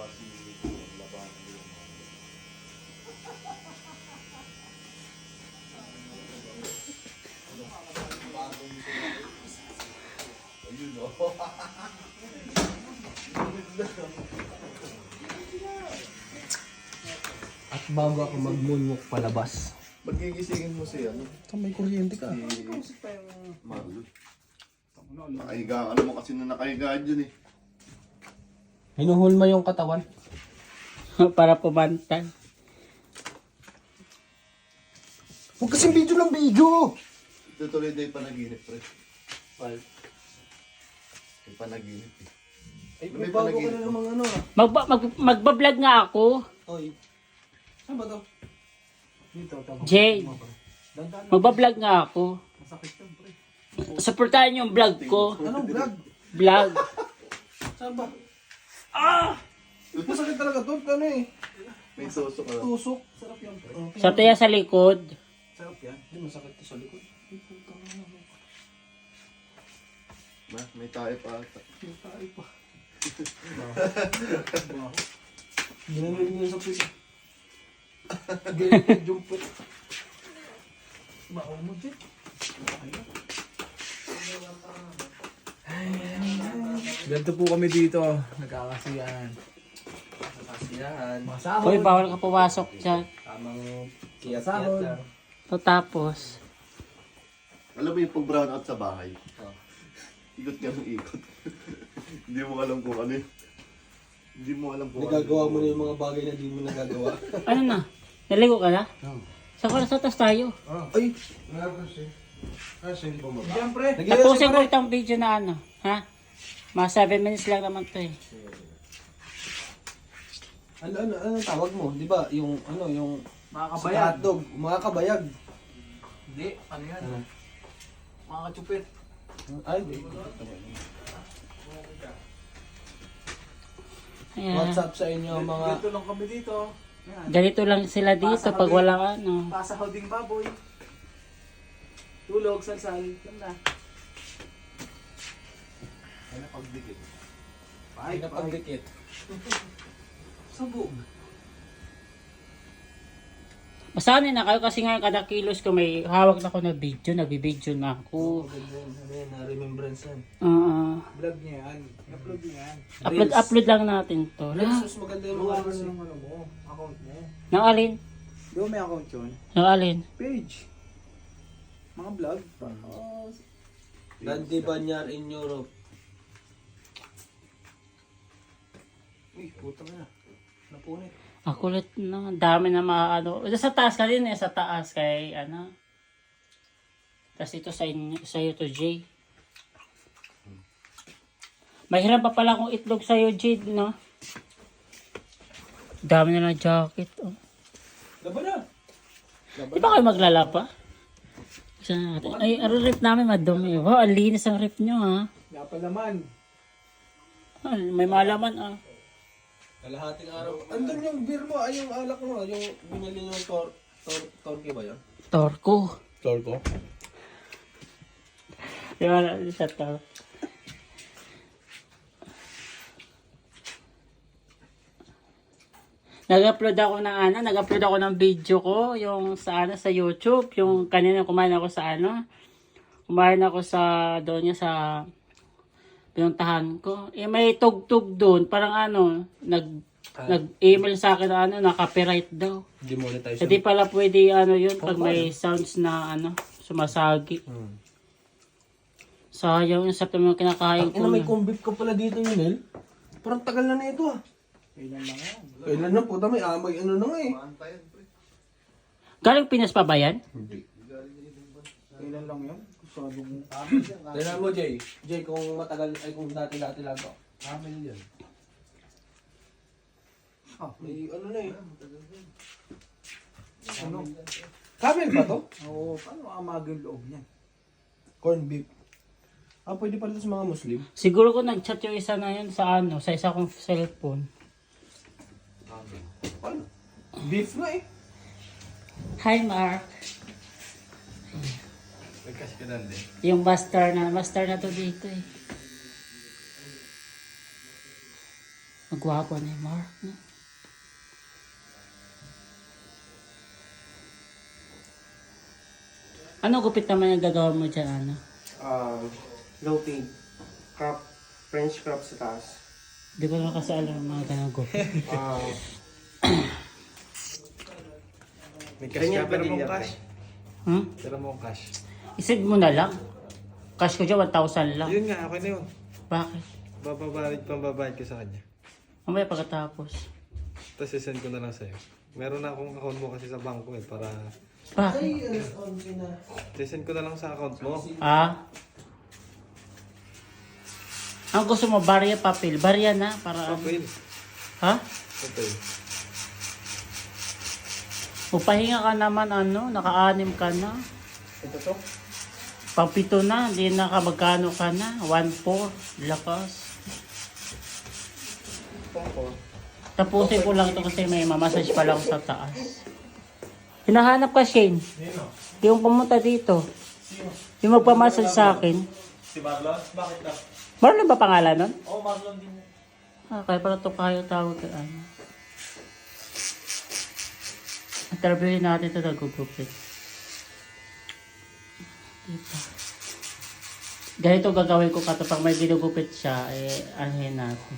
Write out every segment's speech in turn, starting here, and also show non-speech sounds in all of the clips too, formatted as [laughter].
gawa si laban yun. Ayun o. At bago ako mag-moonwalk palabas. Magigisingin mo si ano? Ito may kuryente ka. Si Marlo. Nakahiga, alam mo kasi na nakahiga dyan eh. Hinuhulma yung katawan. [laughs] Para pumantay. Huwag kasing video ng video! Ito tuloy din panaginip, pre. May panaginip eh. Ay, May may bago ka panaginip na ko. namang ano ah. Magba, mag, magbablog nga ako. Oy. Saan ba to? Dito, tama. Jay. Magbablog nga ako. Masakit yun, pre. Supportahan yung vlog ko. Anong vlog? Vlog. Saan ba? Ah! Masakit talaga to. Ano eh? May suso ka. Tusok. Sarap yan, pre. Sa tiya sa likod. Sarap yan. Hindi masakit to sa likod. Ma, may tayo pa ata. May tayo pa. Ginanong niya sa pisa. Ganyan yung put. Baho mo, Jet. Ganito po kami dito. Nagkakasiyahan. Nagkakasiyahan. Masahol. Hoy, bawal ka pumasok dyan. Tamang kiyasahol. So, tapos. Alam mo yung pag brown out sa bahay? Oh. Ikot ka ng ikot. [laughs] Hindi mo alam kung ano. Hindi mo alam kung Nagagawa ano. mo na yung mga bagay na di mo nagagawa. [laughs] Ano na? Naligo ka na? Sa oras sa tas tayo. Ay! Siyempre! Tapusin ko itong video na ano. Ha? Mga 7 minutes lang naman to eh. Ano, ano, ano tawag mo? Di ba? Yung, ano, yung... Mga Sa kabayan. hotdog. Mga kabayag. Hindi, ano yan? Ano? Mga kachupit. Ay, di. Ayan. What's up sa inyo mga... Dito lang kami dito. Yan. Ganito lang sila dito pag wala ano. Pasahaw ding baboy. Tulog, salsal. Yan na. Ay, napagdikit. Ay, [laughs] napagdikit. Sabog. Masanay na kayo kasi nga kada kilos ko may hawak na ako na video, nagbibideo na ako. Ano yan, na remembrance yan. Oo. Vlog niya yan. Upload niya yan. upload, upload lang natin to. Reels, mas maganda yung mga kasi. ng ano mo. Account mo. nang alin? Di ba may account yun? Nang alin? Page. Mga vlog. Oh, Dandy Banyar in Europe. Uy, puta na. Napunit. Ako ulit na, dami na mga ano. Sa taas ka din eh, sa taas kay ano. Tapos ito sa inyo, sa iyo to Jay. Mahirap pa pala kung itlog sa iyo Jade, no? Dami na ng jacket, oh. Laban na! Di ba kayo maglalapa? Sa natin. Ay, ang rip namin madumi. Wow, ang linis ang rip nyo, ha? Pa naman. Ah, may malaman, ah. Kalahating araw. Andun yung beer mo, ay yung alak mo, yung binili yung tor... tor... torque ba yun? Torko. Torco? Di ba na sa to? Nag-upload ako ng ano, nag-upload ako ng video ko, yung sa ano, sa YouTube, yung kanina kumain ako sa ano, kumain ako sa, doon niya sa, pinuntahan ko. Eh, may tugtog doon, parang ano, nag, nag-email sa akin na ano, na copyright daw. Demonetization. Hindi pala pwede ano yun, pag may sounds na ano, sumasagi. Hmm. Sayang yung sa mga kinakain Ina, ko. may na. kumbit ka pala dito yun, El. Parang tagal na na ito ah. Kailan lang yan. Kailan na puta, may amay ano na nga eh. Galing Pinas pa ba yan? Kailan lang yan? Mo. Tignan mo, Jay. Jay, kung matagal, ay kung dati-dati lang to. Amin yan. Ah, may ano na eh. Ano? Camel ba to? Oo, paano amagin loob niyan? Corn beef. Ah, pwede pala ito sa mga Muslim. Siguro ko nag-chat yung isa na yun sa ano, sa isa kong cellphone. Ano? Beef na eh. Hi Mark. Nagkas ka na din. Yung master na, master na to dito eh. Magwapo ni Mark. no? Ano gupit naman yung gagawin mo dyan, ano? Um, low pay. Crop, French crop sa taas. Di ko na kasi alam mga ganang gupit. [laughs] Ah, May cash ka, pero mong din cash. hmm? Pero mong cash. Isend mo na lang. Cash ko dyan, 1,000 lang. Yun nga, okay na yun. Bakit? Bababayad, pambabayad ko sa kanya. Mamaya pagkatapos. Tapos isend ko na lang sa'yo. Meron na akong account mo kasi sa bangko eh, para... Bakit? Isend ko na lang sa account mo. Ah? Ang gusto mo, barya papel. Barya na, para... Papel. Ha? Papel. Upahinga ka naman, ano, naka-anim ka na. ito to. Pampito na, hindi na ka magkano ka na. 1-4, lakas. Tapusin ko lang ito kasi may mamassage pa lang sa taas. Hinahanap ka, Shane. Yung pumunta dito. Yung magpamassage sa akin. Si Marlon? Bakit na? Marlon ba pangalan nun? Oo, oh, Marlon din. Ah, kaya pala ito kayo tawag kay ano. Interviewin natin ito nagugupit. Diba? Ganito gagawin ko kapag may ginugupit siya, eh, anuhin natin.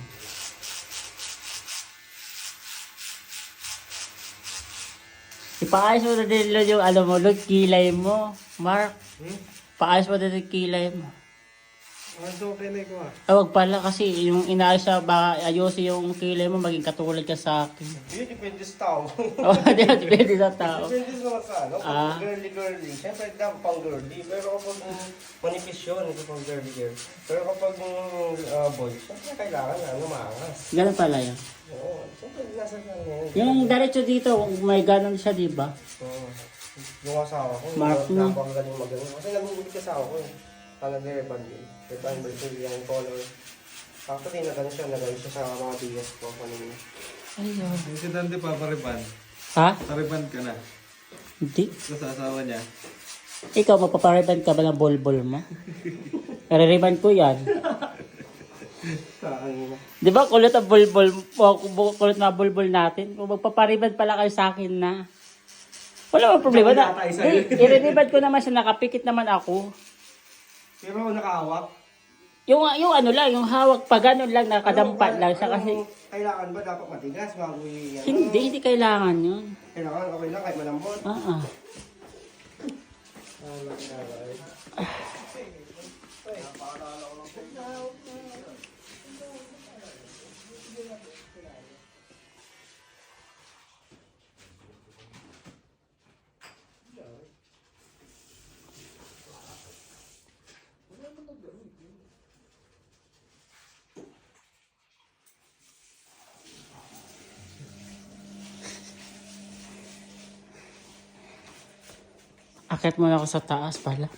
Ipaayos mo na din yung ano mo, kilay mo. Mark, Hmm? paayos mo na din yung kilay mo. Ah, so okay na ah. Tawag pala kasi yung inaayos sa baka ayusin yung kilay mo maging katulad ka sa akin. Yun, depende sa tao. [laughs] Oo, ba? Depende sa tao. Depende sa mga ano. Ah. girly girly, syempre dapat pang girly. Pero kapag manipis yun, ito pang girly girl. Pero kapag uh, boy, syempre kailangan na ano, maangas. Ganun pala yun. Oo, syempre nasa kanya yun. Yung diretso dito, may ganun siya, di ba? Oo. Yung asawa ko, Mark, napakagaling magaling. Kasi nag-uubit asawa ko eh. Parang nag-reban din. Reban, Brazilian, color. Actually, nagano siya, nagano siya sa mga BS ko kanina. Ayun. Yung si Dante papariban. Ha? Pariban ka na. Hindi. Ito sa asawa niya. Ikaw, magpapariban ka ba ng bulbul mo? Naririban ko yan. Di ba kulot ang bulbul, o, kulot na bulbul natin? Kung magpapariban pala kayo sa akin na. Wala bang problema na. Iririban ko naman siya, nakapikit naman ako. Pero nakahawak. Yung, yung ano lang, yung hawak pa ganun lang, nakadampa lang siya kasi. Kailangan ba dapat matigas bago i- ano? Hindi, hindi kailangan yun. Kailangan okay lang kahit malambot. Ah, Akit muna ako sa taas pala.